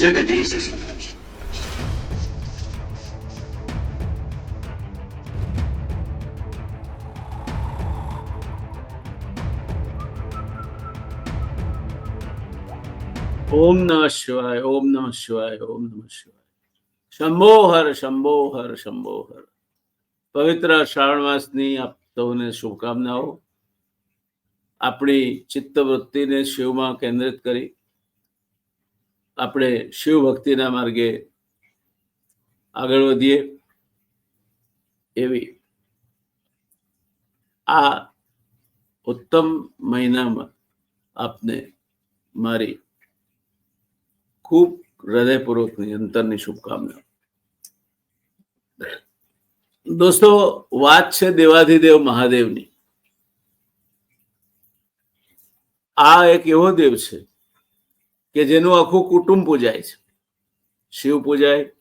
જગદીશ. ઓમ નમઃ શિવાય, ઓમ નમઃ શિવાય, ઓમ નમઃ શિવાય. શંભો હર શંભો હર શંભો હર પવિત્ર શ્રાવણ માસની આપ સૌને શુભકામનાઓ. આપણી ચિત્તવૃત્તિને શિવમાં કેન્દ્રિત કરી આપણે શિવ ભક્તિના માર્ગે આગળ વધીએ એવી આ ઉત્તમ મહિનામાં આપને મારી ખૂબ હૃદયપૂર્વકની અંતરની શુભકામના. દોસ્તો, વાત છે દેવાધિદેવ મહાદેવની. આ એક એવો દેવ છે કે જેનું આખું કુટુંબ પૂજાય છે. શિવ પૂજાય,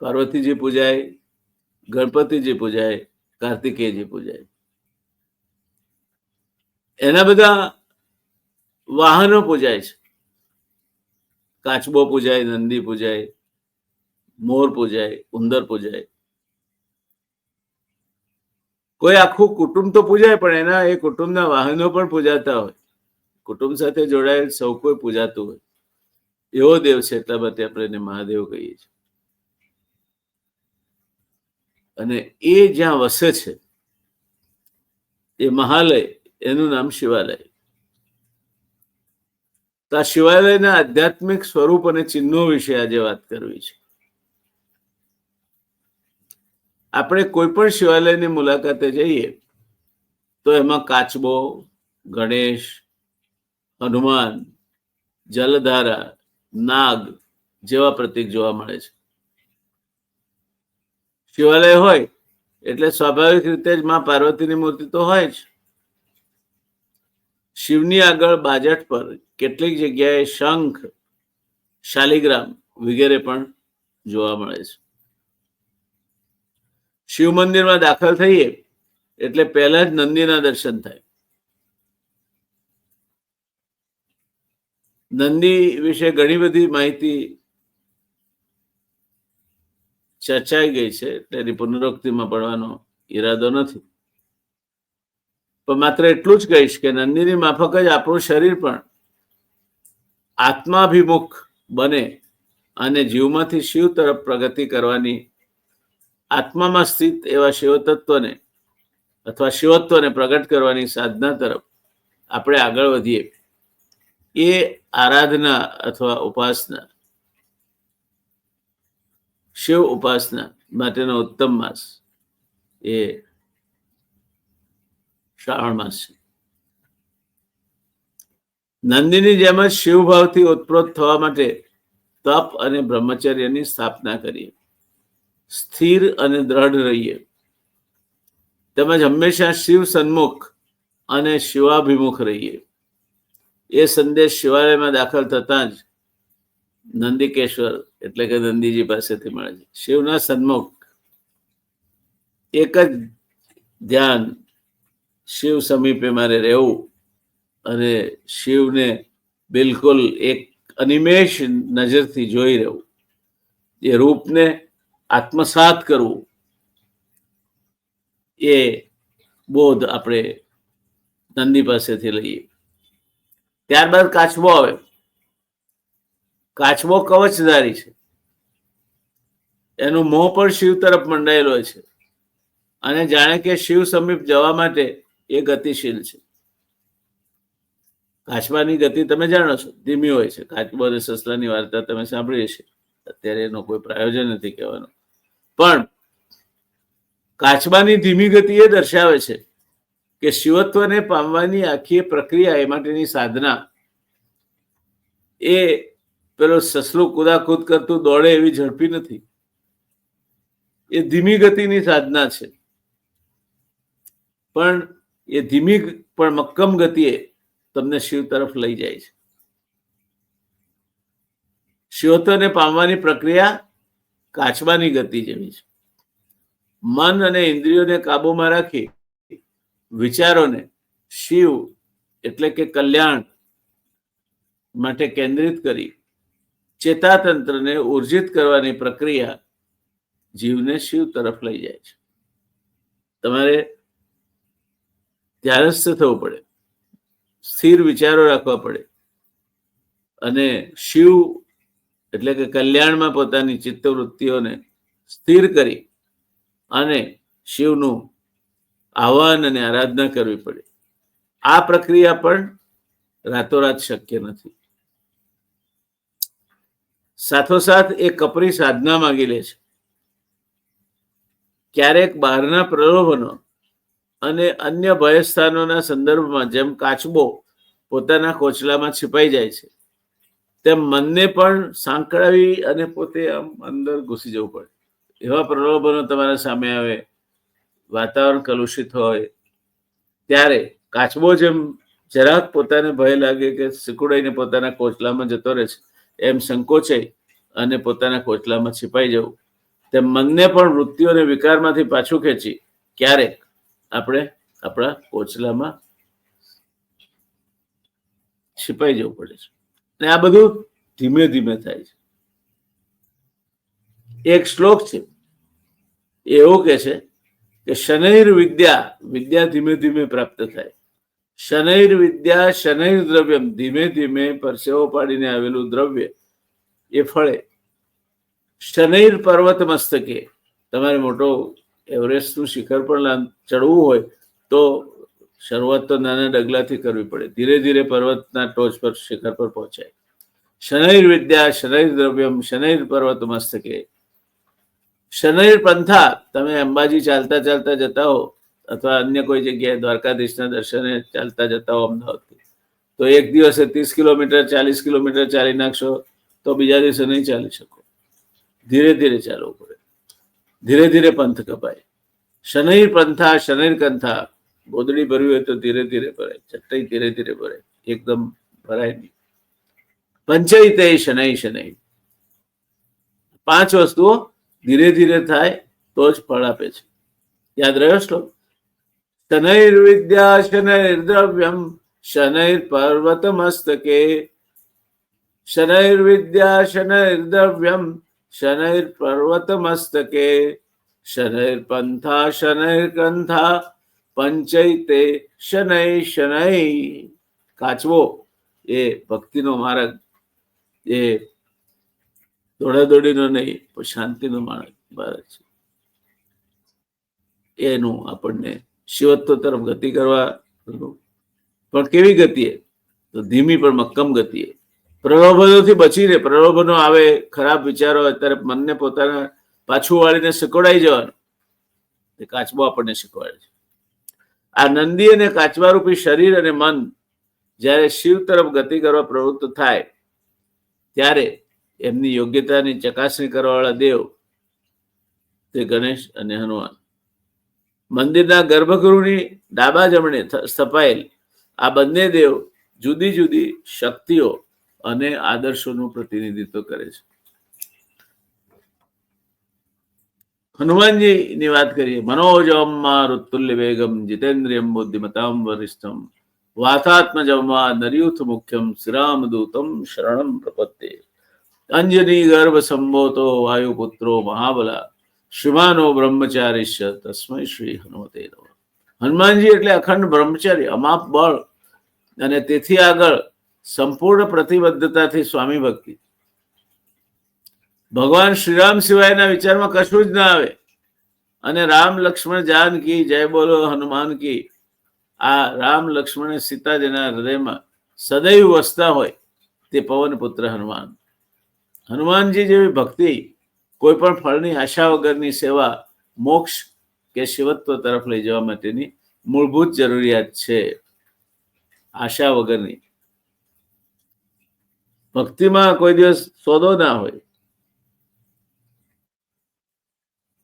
પાર્વતીજી પૂજાય, ગણપતિજી પૂજાય, કાર્તિકેયજી પૂજાય. એના બધા વાહનો પૂજાય છે. કાચબો પૂજાય, નંદી પૂજાય, મોર પૂજાય, ઉંદર પૂજાય. કોઈ આખું કુટુંબ તો પૂજાય, પણ એના એ કુટુંબના વાહનો પણ પૂજાતા હોય. કુટુંબ સાથે જોડાયેલ સૌ કોઈ પૂજાતું હોય. એવો દેવ છે એટલા માટે આપણે એને મહાદેવ કહીએ છીએ. અને એ જ્યાં વસે છે, એ મહાલય, એનું નામ શિવાલય. તો આ શિવાલયના આધ્યાત્મિક સ્વરૂપ અને ચિહ્નો વિશે આજે વાત કરવી છે. આપણે કોઈ પણ શિવાલયની મુલાકાતે જઈએ, તો એમાં કાચબો, ગણેશ હનુમાન, જલધારા, નાગ જેવા પ્રતીક જોવા મળે છે. શિવાલય હોય એટલે સ્વાભાવિક રીતે જ માં પાર્વતીની મૂર્તિ તો હોય જ. શિવની આગળ બાજટ પર કેટલીક જગ્યાએ શંખ, શાલિગ્રામ વગેરે પણ જોવા મળે છે. શિવ મંદિરમાં દાખલ થઈએ એટલે પહેલા જ નંદીના દર્શન થાય. નંદી વિશે ઘણી બધી માહિતી ચર્ચાઈ ગઈ છે. તેની પુનરોક્તિમાં પડવાનો ઈરાદો નથી. પણ માત્ર એટલું જ કહીશ કે નંદીની માફક જ આપણું શરીર પણ આત્માભિમુખ બને અને જીવમાંથી શિવ તરફ પ્રગતિ કરવાની આત્મામાં સ્થિત એવા શિવતત્વને અથવા શિવત્વને પ્રગટ કરવાની સાધના તરફ આપણે આગળ વધીએ. એ આરાધના અથવા ઉપાસના, શિવ ઉપાસના માટેનો ઉત્તમ માસ એ શ્રાવણ માસ છે. નંદીની જેમ જ શિવભાવથી ઉત્પ્રોત થવા માટે તપ અને બ્રહ્મચર્યની સ્થાપના કરીએ. સ્થિર અને દ્રઢ રહીએ. તેમજ હંમેશા શિવ સન્મુખ અને શિવાભિમુખ રહીએ. એ સંદેશ શિવાલયમાં દાખલ થતાં જ નંદિકેશ્વર, એટલે કે નંદીજી પાસેથી મળે છે. શિવના સન્મુખ, એક જ ધ્યાન શિવ સમીપે મારે રહેવું અને શિવને બિલકુલ એક અનિમેષ નજરથી જોઈ રહેવું. એ રૂપને આત્મસાત કરવું. એ બોધ આપણે નંદી પાસેથી લઈએ. ત્યારબાદ કાચબો આવે. કાચબો કવચધારી છે. એનું મોં પણ શિવ તરફ મંડાયેલો છે. અને જાણે કે શિવ સમીપ જવા માટે એ ગતિશીલ છે. કાચબાની ગતિ તમે જાણો છો, ધીમી હોય છે. કાચબો અને સસલાની વાર્તા તમે સાંભળી હશે. અત્યારે એનો કોઈ પ્રાયોજન નથી કહેવાનો. પણ કાચબાની ધીમી ગતિ એ દર્શાવે છે કે શિવત્વને પામવાની આખી પ્રક્રિયા એ માટેની સાધના. એ પેલો સસલું કુદાકૂદ કરતું દોડે એવી ઝડપી નથી. એ ધીમી ગતિની સાધના છે. પણ એ ધીમી પણ મક્કમ ગતિએ તમને શિવ તરફ લઈ જાય છે. શિવત્વને પામવાની પ્રક્રિયા કાચબાની ગતિ જેવી છે. મન અને ઇન્દ્રિયોને કાબુમાં રાખી વિચારોને શિવ એટલે કે કલ્યાણ માટે કેન્દ્રિત કરી ચેતાતંત્રને ઉર્જિત કરવાની પ્રક્રિયા જીવને શિવ તરફ લઈ જાય છે. તમારે ધ્યાનસ્થ થવું પડે. સ્થિર વિચારો રાખવા પડે. અને શિવ એટલે કે કલ્યાણમાં પોતાની ચિત્તવૃત્તિઓને સ્થિર કરી અને શિવનું આહ્વાન અને આરાધના કરવી પડે. આ પ્રક્રિયા પણ રાતોરાત શક્ય નથી. સાથોસાથ એ કપરી સાધના માગી લે છે. ક્યારેક બહારના પ્રલોભનો અને અન્ય ભયસ્થાનોના સંદર્ભમાં જેમ કાચબો પોતાના કોચલામાં छिપાઈ જાય છે, તેમ મનને પણ સાંકળાવી અને પોતે આમ અંદર ઘૂસી જવું પડે. એવા પ્રલોભનો તમારા સામે આવે વાતાવરણ કલુષિત હોય, ત્યારે કાચબો જેમ જરાક પોતાને ભય લાગે કે સિકુડાઈને પોતાના કોચલામાં જતો રહે છે, એમ સંકોચાઈ અને પોતાના કોચલામાં छिપાઈ જવું. તેમ મનને પણ વૃત્તિઓ અને વિકારમાંથી પાછું ખેંચી ક્યારેક આપણે આપણા કોચલામાં छिપાઈ જવું પડે છે. અને આ બધું ધીમે ધીમે થાય છે. એક શ્લોક છે, એવું કે છે કે શનૈર વિદ્યા વિદ્યા ધીમે ધીમે પ્રાપ્ત થાય. શનૈર વિદ્યા, શનૈર દ્રવ્યમ ધીમે ધીમે પરસેવો પાડીને આવેલું દ્રવ્ય એ ફળે. શનૈર પર્વત મસ્તકે તમારે મોટો એવરેસ્ટનું શિખર પણ ચડવું હોય, તો શરૂઆત તો નાના ડગલાથી કરવી પડે. ધીરે ધીરે પર્વતના ટોચ પર, શિખર પર પહોંચાય. શનૈર વિદ્યા, શનૈર દ્રવ્યમ, શનૈર પર્વત મસ્તકે શનૈર પંથા, તમે અંબાજી ચાલતા ચાલતા જતા હો અથવા અન્ય કોઈ જગ્યાએ દ્વારકાધીશના દર્શને ચાલતા જતા હો અમદાવાદથી. તો એક દિવસે ત્રીસ કિલોમીટર, ચાલીસ કિલોમીટર ચાલી નાખશો, તો બીજા દિવસે નહીં ચાલી શકો. ધીરે ધીરે ચાલવું પડે. ધીરે ધીરે પંથ કપાય. શનૈર પંથા, શનૈર કંથા, ગોદડી ભરવી હોય તો ધીરે ધીરે ભરાય ચટ્ટાઈ ધીરે ધીરે ભરાય, એકદમ ભરાય નહીં. પંચૈતે શનૈ શનૈ. પાંચ વસ્તુઓ ધીરે ધીરે થાય તો જ ફળ આપે છે. યાદ રહ્યો શ્લોક? શનૈર વિદ્યા શનૈર પર્વત મસ્તકે શનૈર વિદ્યા શનૈર દ્રવ્યમ, શનૈર પર્વત મસ્તકે શનૈર પંથા, શનૈર ગ્રંથા, પંચૈતે, શનૈ શનૈ. કાચવો એ ભક્તિનો માર્ગ. એ દોડાદોડીનો નહીં, પણ શાંતિનો માર્ગ માર્ગ છે. એનું આપણને શિવત્વ તરફ ગતિ કરવા, પણ કેવી ગતિએ? તો ધીમી પણ મક્કમ ગતિએ. પ્રલોભનોથી બચીને પ્રલોભનો આવે, ખરાબ વિચારો અત્યારે મનને પોતાના પાછું વાળીને શીખવાડાઈ જવાનું. એ કાચબો આપણને શીખવાડે છે. આ નંદી અને કાચબારૂપી શરીર અને મન જ્યારે શિવ તરફ ગતિ કરવા પ્રવૃત્ત થાય, ત્યારે એમની યોગ્યતાની ચકાસણી કરવાવાળા દેવ તે ગણેશ અને હનુમાન. મંદિરના ગર્ભગૃહની ડાબા જમણે સ્થપાયેલ આ બંને દેવ જુદી જુદી શક્તિઓ અને આદર્શોનું પ્રતિનિધિત્વ કરે છે. હનુમાનજીની વાત કરીએ. મનોજમમાં ઋતુલ્ય વેગમ જીતેન્દ્રિયમ બુદ્ધિમતામ વરિષ્ઠમ વાતાત્મજમમાં નર્યુથ મુખ્યમ શ્રીરામદૂતમ શરણમ પ્રપત્તે. અંજની ગર્ભ સંભોતો વાયુપુત્રો, મહાબલા, શ્રીમાનો બ્રહ્મચારીશ્ય તસ્મય શ્રી હનુમતે હનુમાનજી એટલે અખંડ બ્રહ્મચારી, અમાપ બળ. અને તેથી આગળ સંપૂર્ણ પ્રતિબદ્ધતાથી સ્વામી ભક્તિ. ભગવાન શ્રીરામ સિવાયના વિચારમાં કશું જ ના આવે. અને રામ લક્ષ્મણ જાનકી જય બોલો હનુમાન કી. આ રામ લક્ષ્મણ સીતાજીના હૃદયમાં સદૈવ વસતા હોય તે પવન પુત્ર હનુમાન. હનુમાનજી જેવી ભક્તિ કોઈ પણ ફળની આશા વગરની સેવા મોક્ષ કે શિવત્વ તરફ લઈ જવા માટેની મૂળભૂત જરૂરિયાત છે. આશા વગરની. ભક્તિમાં કોઈ દિવસ સોદો ના હોય.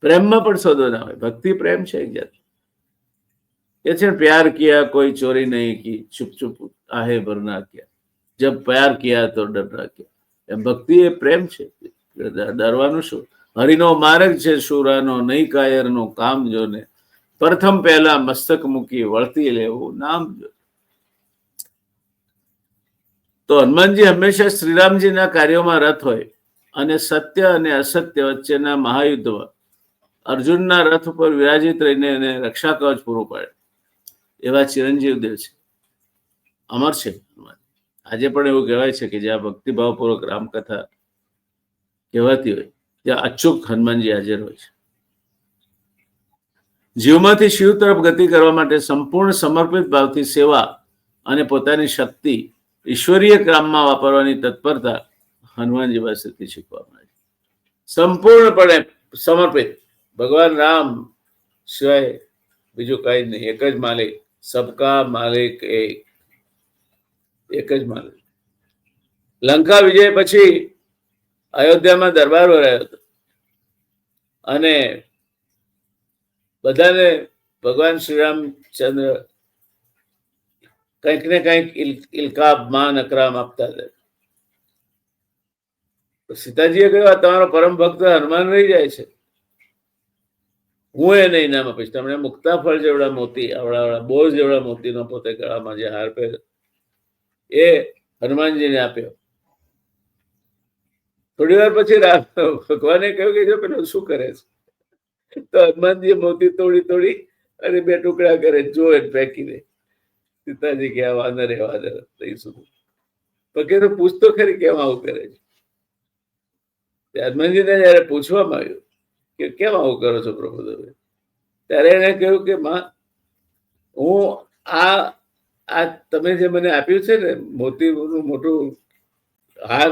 પ્રેમમાં પણ સોદો ના હોય. ભક્તિ પ્રેમ છે એક જાત કે છે પ્યાર કિયા, કોઈ ચોરી નહીં કી ચુપ ચુપ આહે ભરના કિયા. જબ પ્યાર કિયા તો ડર ના કિયા. ભક્તિ એ પ્રેમ છે. ડરવાનું શું? હરિનો માર્ગ છે સુરાનો, નહીં કાયરનો કામ જોને. પ્રથમ પહેલા મસ્તક મૂકી વળતી લેવું, નામ જો. તો હનુમાનજી હંમેશા શ્રીરામજીના કાર્યોમાં રથ હોય અને સત્ય અને અસત્ય વચ્ચેના મહાયુદ્ધમાં અર્જુનના રથ ઉપર વિરાજિત રહીને એને રક્ષા કવચ પૂરું પાડે. એવા ચિરંજીવ દેવ છે. અમર છે. આજે પણ એવું કહેવાય છે કે જ્યાં ભક્તિભાવપૂર્વક રામકથા કહેવાતી હોય ત્યાં અચૂક હનુમાનજી હાજર હોય છે. જીવમાંથી શિવ તરફ ગતિ કરવા માટે સંપૂર્ણ સમર્પિત ભાવથી સેવા અને પોતાની શક્તિ ઈશ્વરીય કામમાં વાપરવાની તત્પરતા હનુમાનજી પાસેથી શીખવામાં આવે સંપૂર્ણપણે સમર્પિત. ભગવાન રામ સિવાય બીજું કઈ નહીં. એક જ માલિક, સબકા માલિક એક. એક જ માને લંકા વિજય પછી અયોધ્યામાં દરબાર ભરાયો હતો. અને બધાને ભગવાન શ્રી રામચંદ્ર કંઈક ને કંઈક ઇલ- ઇલકાબ, માન, અકરામ આપતા હતા. સીતાજીએ કહ્યું તમારો પરમ ભક્ત હનુમાન રહી જાય છે. હું એને ઇનામ આપીશ. તમને મુક્તા ફળ જેવડા મોતી આવડા બોર જેવડા મોતીનો પોતે ગળામાં જે હાર પહેર્યો. એ હનુમાનજીને આપ્યો. થોડી વાર પછી ભગવાને કહ્યું કે જો પેલો શું કરે છે? તો હનુમાનજીએ મોતી તોડી તોડી અને બે ટુકડા કરે જો એને ફેંકી સીતાજી કે આ એ વાંદર તઈ સુધી તો પૂછતો ખરી કેમ આવું કરે છે? હનુમાનજીને જયારે પૂછવામાં આવ્યું કે કેમ આવું કરો છો પ્રભુ તમે ત્યારે એને કહ્યું કે માં, હું આ આ તમે જે મને આપ્યું છે ને મોતીનું મોટું હાર,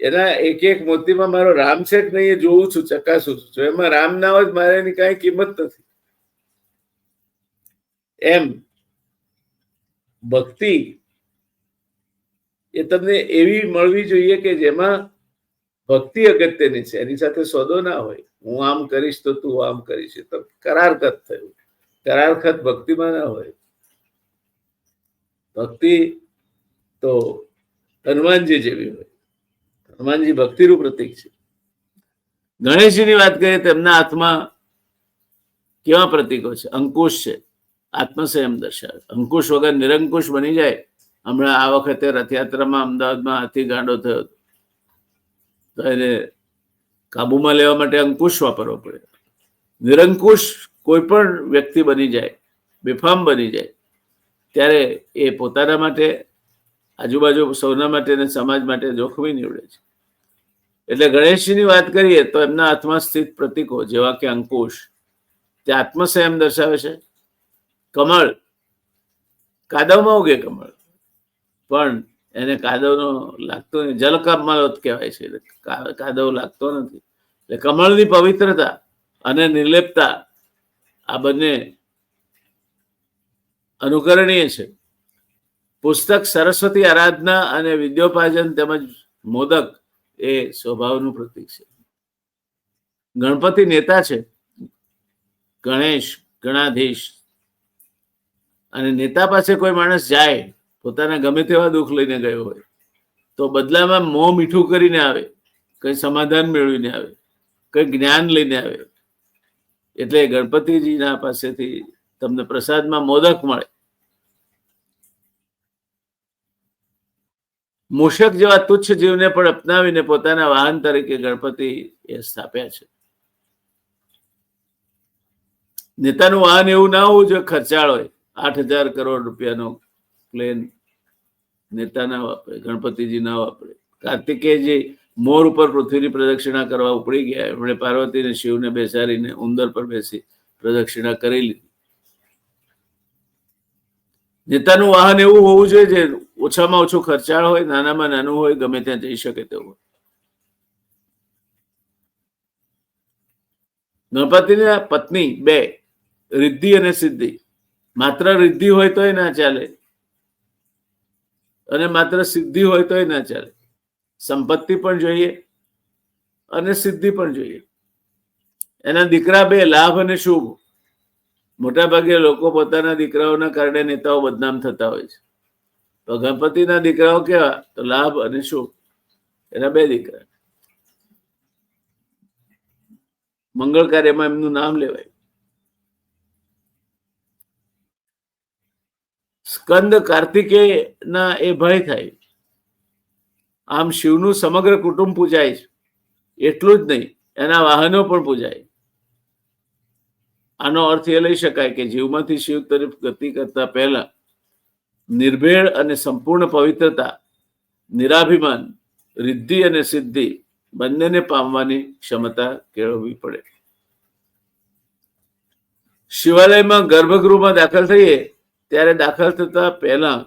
એના એક એક મોતીમાં મારો રામ છે કે નહીં એ જોઉં છું, ચકાસું છું. એમાં રામ ના હોય મારે એની કાંઈ કિંમત નથી. એમ, ભક્તિ એ તમને એવી મળવી જોઈએ કે જેમાં ભક્તિ અગત્યની છે. એની સાથે સોદો ના હોય. હું આમ કરીશ તો તું આમ કરીશ. તો કરારખત થયું. કરારખત ભક્તિમાં ના હોય. ભક્તિ તો હનુમાનજી જેવી હોય. હનુમાનજી ભક્તિનું પ્રતીક છે. ગણેશજીની વાત કરીએ તો એમના હાથમાં કેવા પ્રતીકો છે? અંકુશ છે. આત્મસંયમ દર્શાવે. અંકુશ વગર નિરંકુશ બની જાય. હમણાં આ વખતે રથયાત્રામાં અમદાવાદમાં હાથી ગાંડો થયો. તો એને કાબુમાં લેવા માટે અંકુશ વાપરવો પડે. નિરંકુશ કોઈ પણ વ્યક્તિ બની જાય, બેફામ બની જાય. ત્યારે એ પોતાના માટે, આજુબાજુ સૌના માટે અને સમાજ માટે જોખમી નીવડે છે. એટલે ગણેશજીની વાત કરીએ તો એમના હાથમાં સ્થિત પ્રતિકો જેવા કે અંકુશ, તે આત્મસંયમ દર્શાવે છે. કમળ, કાદવમાં ઉગે કમળ, પણ એને કાદવનો લાગતો નહીં. જલકમળ કહેવાય છે કાદવ લાગતો નથી. એટલે કમળની પવિત્રતા અને નિર્લેપતા આ બંને અનુકરણીય છે. પુસ્તક સરસ્વતી આરાધના અને વિદ્યોપાર્જન તેમજ મોદક એ સ્વભાવનું પ્રતીક છે. ગણપતિ નેતા છે. ગણેશ, ગણાધીશ અને નેતા પાસે કોઈ માણસ જાય, પોતાના ગમે તેવા દુઃખ લઈને ગયો હોય, તો બદલામાં મોં મીઠું કરીને આવે, કંઈ સમાધાન મેળવીને આવે, કંઈ જ્ઞાન લઈને આવે. એટલે ગણપતિજીના પાસેથી તમને પ્રસાદમાં મોદક મળે. મૂષક જેવા તુચ્છ જીવને પણ અપનાવીને પોતાના વાહન તરીકે ગણપતિ એ સ્થાપ્યા છે. નેતાનું વાહન એવું ના હોવું જોઈએ, ખર્ચાળ હોય. આઠ હજાર કરોડ રૂપિયાનો પ્લેન નેતા ના વાપરે, ગણપતિજી ના વાપરે. કાર્તિકેયજી મોર ઉપર પૃથ્વીની પ્રદક્ષિણા કરવા ઉપડી ગયા. એમણે પાર્વતીને શિવને બેસાડીને ઉંદર પર બેસી પ્રદક્ષિણા કરી લીધી. નેતાનું વાહન એવું હોવું જોઈએ જે ઓછામાં ઓછું ખર્ચાળ હોય, નાનામાં નાનું હોય, ગમે ત્યાં જઈ શકે તેવું. ગણપતિના પત્ની બે, રિદ્ધિ અને સિદ્ધિ. માત્ર રિદ્ધિ હોય તોય ના ચાલે. અને માત્ર સિદ્ધિ હોય તોય ના ચાલે. સંપત્તિ પણ જોઈએ અને સિદ્ધિ પણ જોઈએ. એના દીકરા બે, લાભ અને શુભ. મોટા ભાગે લોકો પોતાના દીકરાઓના કારણે નેતાઓ બદનામ થતા હોય છે. તો ગણપતિના દીકરાઓ કેવા? તો લાભ અને શું એના બે દીકરા. મંગળ કાર્યમાં એમનું નામ લેવાય. સ્કંદ કાર્તિકેય ના એ ભય થાય. આમ શિવનું સમગ્ર કુટુંબ પૂજાય છે. એટલું જ નહીં, એના વાહનો પણ પૂજાય. આનો અર્થ એ લઈ શકાય કે જીવમાંથી શિવ તરફ ગતિ કરતા પહેલા નિર્ભેળ અને સંપૂર્ણ પવિત્રતા, નિરાભિમાન, રિદ્ધિ અને સિદ્ધિ બંનેને પામવાની ક્ષમતા કેળવવી પડે. શિવાલયમાં ગર્ભગૃહમાં દાખલ થઈએ ત્યારે દાખલ થતા પહેલા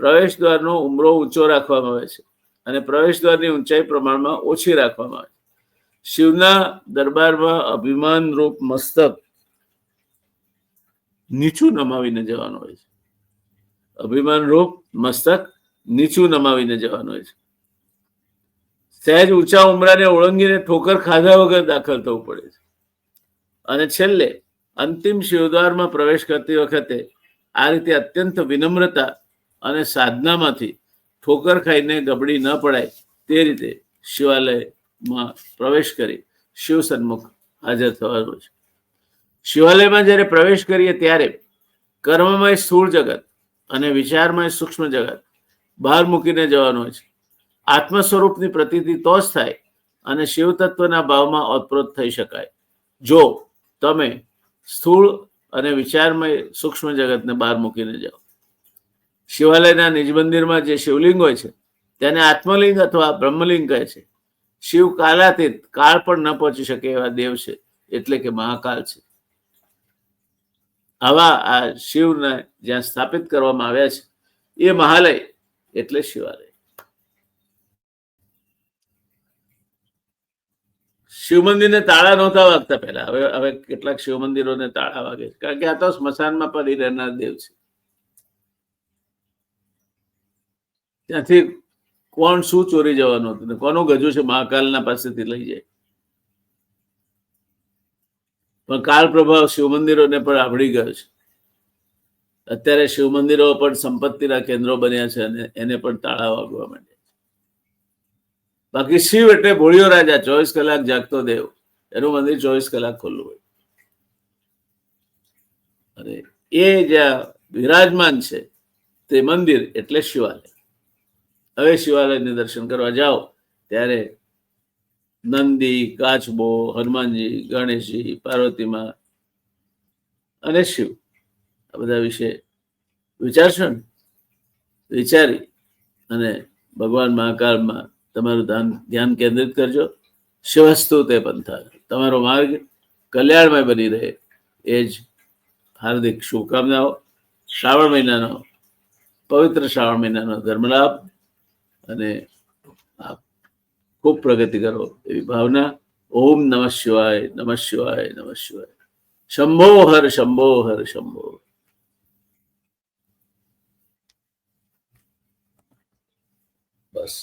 પ્રવેશ દ્વારનો ઉમરો ઊંચો રાખવામાં આવે છે અને પ્રવેશ દ્વારની ઊંચાઈ પ્રમાણમાં ઓછી રાખવામાં આવે છે. શિવના દરબારમાં અભિમાન રૂપ મસ્તક નીચું નમાવીને જવાનું હોય છે. અભિમાન રૂપ, મસ્તક, નીચું નમાવીને જવાનું હોય છે. સહેજ ઊંચા ઉમરાને ઓળંગીને ઠોકર ખાધા વગર દાખલ થવું પડે છે. અને છેલ્લે, અંતિમ શિવદ્વારમાં પ્રવેશ કરતી વખતે આ રીતે અત્યંત વિનમ્રતા અને સાધનામાંથી ઠોકર ખાઈને ગબડી ન પડાય તે રીતે શિવાલયમાં પ્રવેશ કરી શિવ સન્મુખ હાજર થવાનું છે. શિવાલયમાં જ્યારે પ્રવેશ કરીએ ત્યારે કર્મમય સ્થૂળ જગત અને વિચારમય સૂક્ષ્મ જગત બહાર મૂકીને જવાનું હોય છે. આત્મ સ્વરૂપની પ્રતીતિ તો જ થાય અને શિવ તત્વના ભાવમાં ઓતપ્રોત થઈ શકાય. જો તમે સ્થૂળ અને વિચારમય સૂક્ષ્મ જગતને બહાર મૂકીને જાઓ. શિવાલયના નિજ મંદિરમાં જે શિવલિંગ હોય છે, તેને આત્મલિંગ અથવા બ્રહ્મલિંગ કહે છે. શિવ કાલાતીત, કાળ પણ ન પહોંચી શકે એવા દેવ છે, એટલે કે મહાકાલ છે. આવા આ શિવને જ્યાં સ્થાપિત કરવામાં આવ્યા છે, એ મહાલય એટલે શિવાલય. શિવ મંદિરને તાળા નહોતા વાગતા પહેલા. હવે હવે કેટલાક શિવ મંદિરોને તાળા વાગે છે. કારણ કે આ તો સ્મશાનમાં પડી રહેનાર દેવ છે. ત્યાંથી કોણ શું ચોરી જવાનું હતું કોનું ગજુ છે મહાકાલના પાસેથી લઈ જાય? પણ કાળ પ્રભાવ શિવ મંદિરોને પણ આવડી ગયો છે. અત્યારે શિવ મંદિરો પણ સંપત્તિના કેન્દ્રો બન્યા છે અને એને પણ તાળા વાગવા માંડ્યા બાકી શિવ એટલે ભોળિયો રાજા, ચોવીસ કલાક જાગતો દેવ. એનું મંદિર ચોવીસ કલાક ખુલ્લું હોય. અને એ જ્યાં વિરાજમાન છે, તે મંદિર એટલે શિવાલય. હવે શિવાલયને દર્શન કરવા જાઓ, ત્યારે નંદી કાચબો હનુમાનજી, ગણેશજી, પાર્વતીમાં અને શિવ. આ બધા વિશે વિચારશો ને? વિચારી અને ભગવાન મહાકાળમાં તમારું ધ્યાન ધ્યાન કેન્દ્રિત કરજો. શિવસ્તુ તે પંથા તમારો માર્ગ કલ્યાણમય બની રહે. એ જ હાર્દિક શુભકામનાઓ. શ્રાવણ મહિનાનો, પવિત્ર શ્રાવણ મહિનાનો ધર્મલાભ અને ખૂબ પ્રગતિ કરો એવી ભાવના ઓમ નમઃ શિવાય નમઃ શિવાય નમઃ શિવાય શંભો હર શંભો હર શંભો બસ